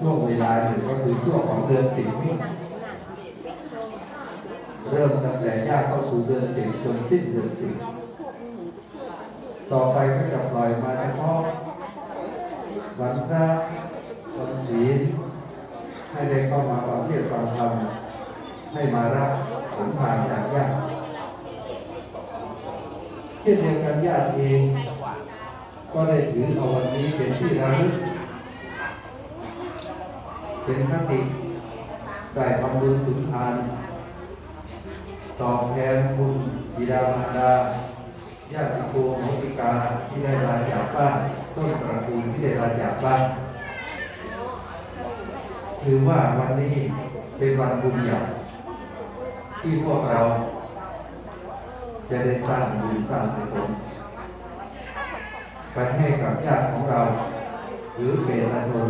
ช่วงเวลาหนึ่งก็คือช่วงของเดือนสิงห์เริ่มตั้งแต่ย่างเข้าสู่เดือนสิงห์จนสิ้นเดือนสิงห์ต่อไปก็จะปล่อยมาเฉพาะวันพระวันศีลให้ได้เข้ามาฟังเทศฟังธรรมให้มารับผลผ่านจากญาติเช่นเดียวกันญาติเอง ก็ได้ถือเอาวันนี้เป็นที่ระลึก เป็นคติได้ทำบุญสุนทานตอบแทนคุณบิดามารดาญาติโกโหติกาที่ได้ลาจากบ้านต้นตระกูลที่ได้ลาจากบ้านถือว่าวันนี้เป็นวันบุญใหญ่ที่พวกเรา จะได้สร้างบุญสร้างกุศลไปให้กับญาติของเรา หรือเกตชน